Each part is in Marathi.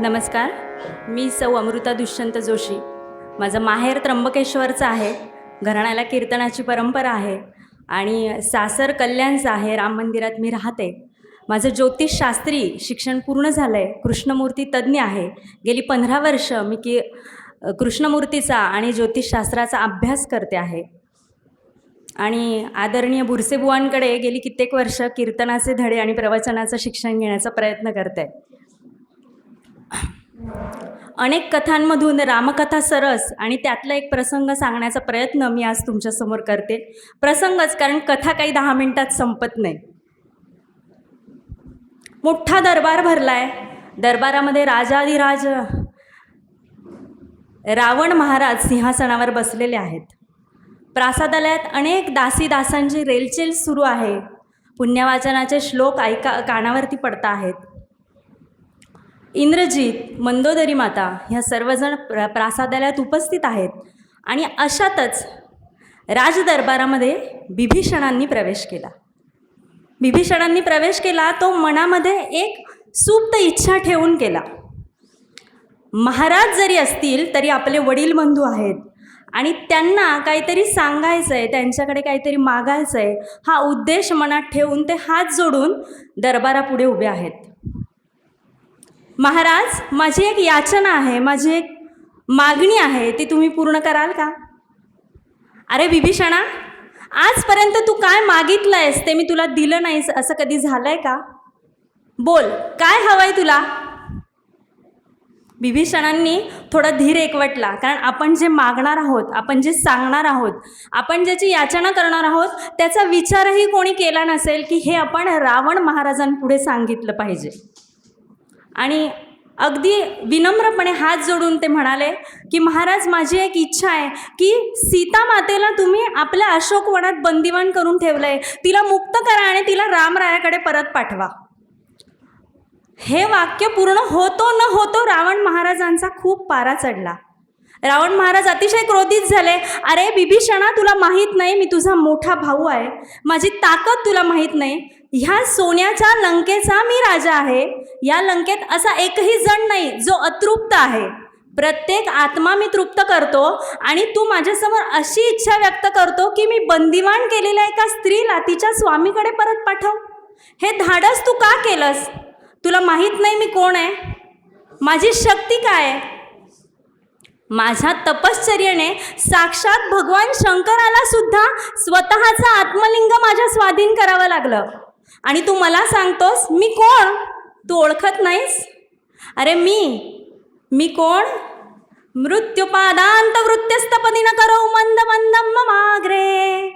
नमस्कार. मी सौ अमृता दुष्यंत जोशी. माझं माहेर त्र्यंबकेश्वरचं आहे. घराण्याला कीर्तनाची परंपरा आहे. आणि सासर कल्याणचं आहे. राम मंदिरात मी राहते. माझं ज्योतिषशास्त्री शिक्षण पूर्ण झालं आहे कृष्णमूर्ती तज्ज्ञ आहे. गेली पंधरा वर्ष मी की कृष्णमूर्तीचा आणि ज्योतिषशास्त्राचा अभ्यास करते आहे. आणि आदरणीय बुरसेबुवांकडे गेली कित्येक वर्ष कीर्तनाचे धडे आणि प्रवचनाचं शिक्षण घेण्याचा प्रयत्न करते. अनेक कथांमधून रामकथा सरस आणि त्यातला एक प्रसंग सांगण्याचा प्रयत्न मी आज तुमच्यासमोर करते. प्रसंगच कारण कथा काही दहा मिनिटात संपत नाही. मोठा दरबार भरलाय. दरबारामध्ये राजाधिराज रावण महाराज सिंहासनावर बसलेले आहेत. प्रासादालयात अनेक दासी दासांची रेलचेल सुरू आहे. पुण्यवाचनाचे श्लोक ऐका कानावरती पडता आहेत. इंद्रजीत मंदोदरी माता ह्या सर्वजण प्र प्रासादालयात उपस्थित आहेत. आणि अशातच राजदरबारामध्ये बिभीषणांनी प्रवेश केला. बिभीषणांनी प्रवेश केला तो मनामध्ये एक सुप्त इच्छा ठेवून केला महाराज जरी असतील तरी आपले वडील बंधू आहेत. आणि त्यांना काहीतरी सांगायचं आहे त्यांच्याकडे काहीतरी मागायचं आहे हा उद्देश मनात ठेवून ते हात जोडून दरबारापुढे उभे आहेत. महाराज माझी एक याचना आहे माझी एक मागणी आहे ती तुम्ही पूर्ण कराल का? अरे विभीषणा आजपर्यंत तू काय मागितलं आहेस ते मी तुला दिलं नाहीस असं कधी झालंय का? बोल काय हवंय तुला? विभीषणांनी थोडा धीर एकवटला कारण आपण जे मागणार आहोत आपण जे सांगणार आहोत आपण ज्याची याचना करणार आहोत त्याचा विचारही कोणी केला नसेल की हे आपण रावण महाराजांपुढे सांगितलं पाहिजे. आणि अगदी विनम्रपणे हात जोडून ते म्हणाले की महाराज माझी एक इच्छा आहे की सीता मातेला तुम्ही आपल्या अशोकवनात बंदिवान करून ठेवलं आहे तिला मुक्त करा आणि तिला रामरायाकडे परत पाठवा. हे वाक्य पूर्ण होतो न होतो रावण महाराजांचा खूप पारा चढला. रावण महाराज अतिशय क्रोधित झाले. अरे बिभीषणा तुला माहीत नाही मी तुझा मोठा भाऊ आहे. माझी ताकद तुला माहीत नाही. ह्या सोन्याच्या लंकेचा मी राजा आहे. या लंकेत असा एकही जण नाही जो अतृप्त आहे. प्रत्येक आत्मा मी तृप्त करतो आणि तू माझ्यासमोर अशी इच्छा व्यक्त करतो की मी बंदिवान केलेल्या एका स्त्रीला तिच्या स्वामीकडे परत पाठव. हे धाडस तू का केलंस? तुला माहीत नाही मी कोण आहे? माझी शक्ती काय आहे? माझ्या तपश्चर्याने साक्षात भगवान शंकराला सुद्धा स्वतःचा आत्मलिंग माझ्या स्वाधीन करावं लागलं. आणि तू मला सांगतोस मी कोण? तू ओळखत नाहीस? अरे मी मी कोण? मृत्युपादांत वृत्त्यस्तपदी न करो मंद मंदम ममाग्रे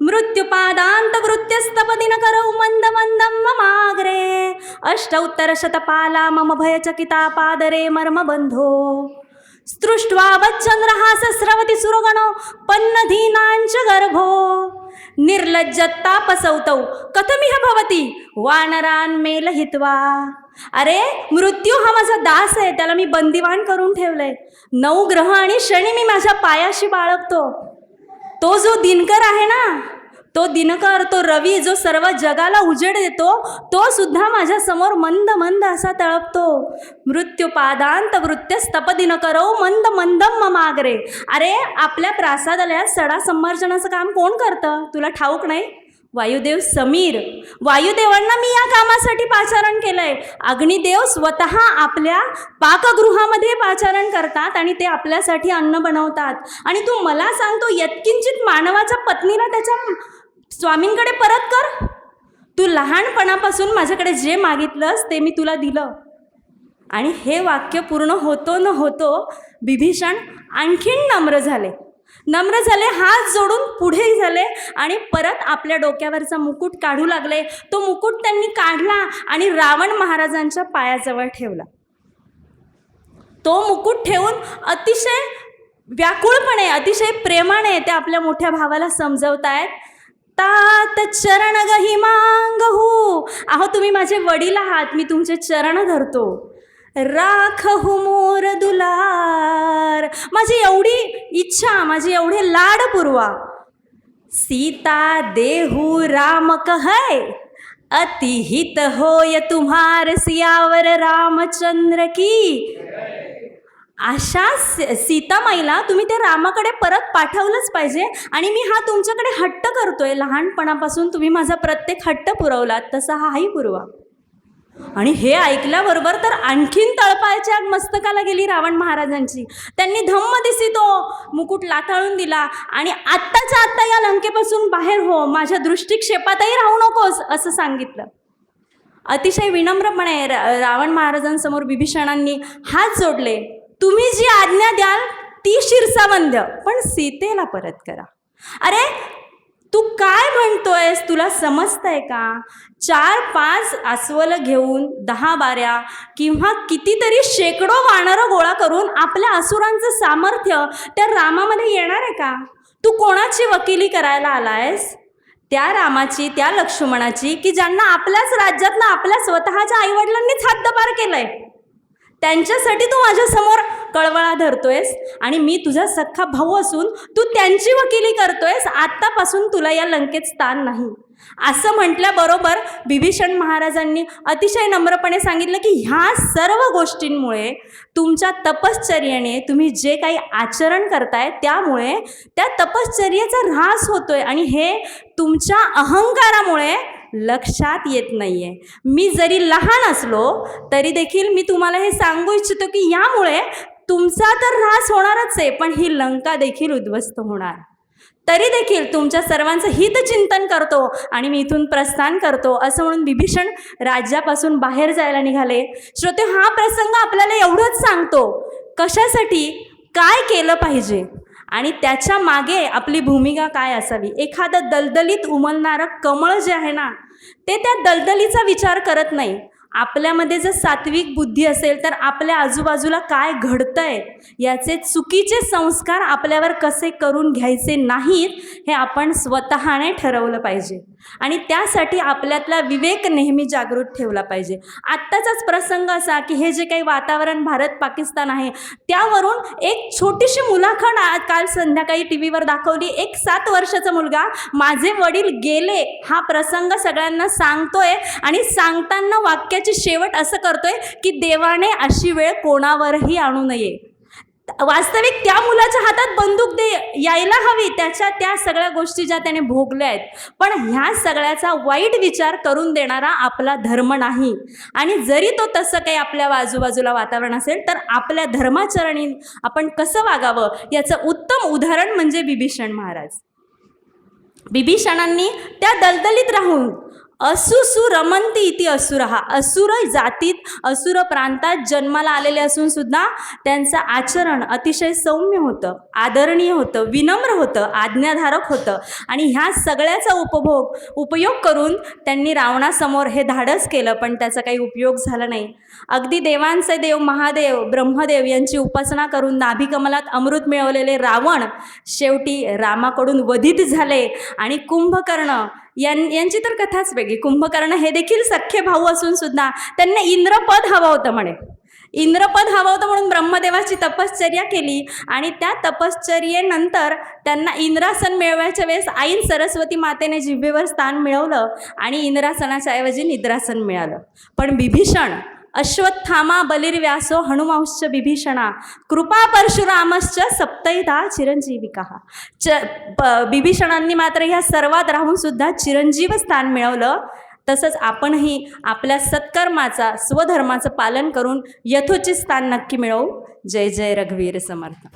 मृत्युपादांत वृत्त्यस्तपदी न करो मंद मंदम ममाग्रे अष्ट उत्तर शतपाला मम भयचकिता पादरे मर्मबंधो स्पृष्ट्वा वच्चंद्रहास स्रवती सुरगणो पन्नधीनांच गर्भो. निर्लज्जतापसौतौ कथमिह भवती? वानरान मेल हितवा अरे मृत्यू हा माझा दास आहे त्याला मी बंदिवान करून ठेवलंय. नऊ ग्रह आणि शनी मी माझ्या पायाशी बाळगतो. तो जो दिनकर आहे ना तो दिनकर तो रवी जो सर्व जगाला उजेड देतो तो सुद्धा माझ्यासमोर मंद मंद असा तळपतो. मृत्यू पादांत वृत्य स्तपदिन मंद मंदम ममागरे अरे आपल्या प्रासादालयात सडा संमार्जनाचं काम कोण करतं? तुला ठाऊक नाही? वायुदेव समीर. वायुदेवांना मी या कामासाठी पाचारण केलंय. अग्निदेव स्वतः आपल्या पाकगृहामध्ये पाचारण करतात आणि ते आपल्यासाठी अन्न बनवतात. आणि तू मला सांगतो यत्किंचित मानवाच्या पत्नीला त्याच्या स्वामींकडे परत कर. तू लहानपणापासून माझ्याकडे जे मागितलंस ते मी तुला दिलं. आणि हे वाक्य पूर्ण होतो न होतो बिभीषण आणखीन नम्र झाले. नम्र झाले हात जोडून पुढे झाले आणि परत आपल्या डोक्यावरचा मुकुट काढू लागले. तो मुकुट त्यांनी काढला आणि रावण महाराजांच्या पायाजवळ ठेवला. तो मुकुट ठेवून अतिशय व्याकुळपणे अतिशय प्रेमाने ते आपल्या मोठ्या भावाला समजवतायत. तात चरण गही मांगहू. अहो तुम्ही माझे वडील आहात मी तुमचे चरण धरतो. राखहू मोर दुलार. माझी एवढी इच्छा माझी एवढे लाड पुरवा. सीता देहू राम कहय अतिहित होय तुम्हार सियावर रामचंद्र की. अशा सी- सीतामाईला तुम्ही ते रामाकडे परत पाठवलंच पाहिजे. आणि मी हा तुमच्याकडे हट्ट करतोय. लहानपणापासून तुम्ही माझा प्रत्येक हट्ट पुरवलात. तसा हाही पुरवा. आणि हे ऐकल्याबरोबर तर आणखीन तळपायच्या आग मस्तकाला गेली रावण महाराजांची. त्यांनी धम्म दिसी तो मुकुट लाथाळून दिला. आणि आत्ताच्या आत्ता या लंकेपासून बाहेर हो. माझ्या दृष्टिक्षेपातही राहू नकोस असं सांगितलं. अतिशय विनम्रपणे रा- रावण महाराजांसमोर बिभीषणांनी हात जोडले. तुम्ही जी आज्ञा द्याल ती शिरसावंद्य पण सीतेला परत करा. अरे तू काय म्हणतोयस? तुला समजतंय का? चार पाच अस्वलं घेऊन दहा बाऱ्या किंवा कितीतरी शेकडो वानरं गोळा करून आपल्या असुरांचं सामर्थ्य त्या रामामध्ये येणार आहे का? तू कोणाची वकिली करायला आलायस? त्या रामाची त्या लक्ष्मणाची की ज्यांना आपल्याच राज्यातनं आपल्या स्वतःच्या आईवडिलांनीच हद्दपार केलंय? त्यांच्यासाठी तू माझ्यासमोर कळवळा धरतोयस आणि मी तुझा सख्खा भाऊ असून तू त्यांची वकिली करतोयस आत्तापासून तुला या लंकेत स्थान नाही. असं म्हटल्याबरोबर बिभीषण महाराजांनी अतिशय नम्रपणे सांगितलं की ह्या सर्व गोष्टींमुळे तुमच्या तपश्चर्येने तुम्ही जे काही आचरण करताय त्यामुळे त्या तपश्चर्येचा ऱ्हास होतोय आणि हे तुमच्या अहंकारामुळे लक्षात येत नाही आहे मी जरी लहान असलो तरी देखील मी तुम्हाला हे सांगू इच्छितो की यामुळे तुमचा तर ऱ्हास होणारच आहे पण ही लंका देखील उद्ध्वस्त होणार. तरी देखील तुमच्या सर्वांचं हितचिंतन करतो आणि मी इथून प्रस्थान करतो असं म्हणून बिभीषण राज्यापासून बाहेर जायला निघाले. श्रोते हा प्रसंग आपल्याला एवढंच सांगतो कशासाठी काय केलं पाहिजे? आणि त्याच्यामागे आपली भूमिका काय असावी? एखादं दलदलीत उमलणारं कमळ जे आहे ना ते त्या दलदलीचा विचार करत नाही. आपल्यामध्ये जर सात्विक बुद्धी असेल तर आपल्या आजूबाजूला काय घडतंय याचे चुकीचे संस्कार आपल्यावर कसे करून घ्यायचे नाहीत हे आपण स्वतःने ठरवलं पाहिजे. आणि त्यासाठी आपल्यातला विवेक नेहमी जागृत ठेवला पाहिजे. आत्ताचाच प्रसंग असा की हे जे काही वातावरण भारत पाकिस्तान आहे त्यावरून एक छोटीशी मुलाखत काल संध्याकाळी टी व्हीवर दाखवली. एक सात वर्षाचा मुलगा माझे वडील गेले. हा प्रसंग सगळ्यांना सांगतोय आणि सांगताना वाक्य वाक्याची शेवट असं करतोय की देवाने अशी वेळ कोणावरही आणू नये. वास्तविक त्या मुलाच्या हातात बंदूक दे यायला हवी. त्याच्या त्या सगळ्या गोष्टी ज्या त्याने भोगल्या आहेत. पण ह्या सगळ्याचा वाईट विचार करून देणारा आपला धर्म नाही. आणि जरी तो तसं काही आपल्या आजूबाजूला वातावरण असेल तर आपल्या धर्माचरणी आपण कसं वागावं? याचं उत्तम उदाहरण म्हणजे बिभीषण महाराज. बिभीषणांनी त्या दलदलीत राहून असुसु रमंती इति असुरहा असुर जातीत असुर प्रांतात जन्माला आलेले असून सुद्धा त्यांचं आचरण अतिशय सौम्य होतं आदरणीय होतं विनम्र होतं आज्ञाधारक होतं. आणि ह्या सगळ्याचा उपभोग उपयोग करून त्यांनी रावणासमोर हे धाडस केलं पण त्याचा काही उपयोग झाला नाही. अगदी देवांचे देव महादेव ब्रह्मदेव यांची उपासना करून नाभिकमलात अमृत मिळवलेले रावण शेवटी रामाकडून वधित झाले आणि कुंभकर्ण यां यांची तर कथाच वेगळी. कुंभकर्ण हे देखील सख्खे भाऊ असून सुद्धा त्यांना इंद्रपद हवं होतं म्हणे. इंद्रपद हवं होतं म्हणून ब्रह्मदेवाची तपश्चर्या केली आणि त्या तपश्चर्येनंतर त्यांना इंद्रासन मिळवायच्या वेळेस आईन सरस्वती मातेने जिभेवर स्थान मिळवलं आणि इंद्रासनाच्या ऐवजी निद्रासन मिळालं. पण बिभीषण अश्वत्थामा बलिर्व्यासो हनुमांश्च बिभीषणा कृपा परशुरामश्च सप्तैदा चिरंजीविका। च प बिभीषणांनी मात्र ह्या सर्वात राहून सुद्धा चिरंजीव स्थान मिळवलं. तसंच आपणही आपल्या सत्कर्माचा स्वधर्माचं पालन करून यथोचित स्थान नक्की मिळवू. जय जय रघुवीर समर्थ.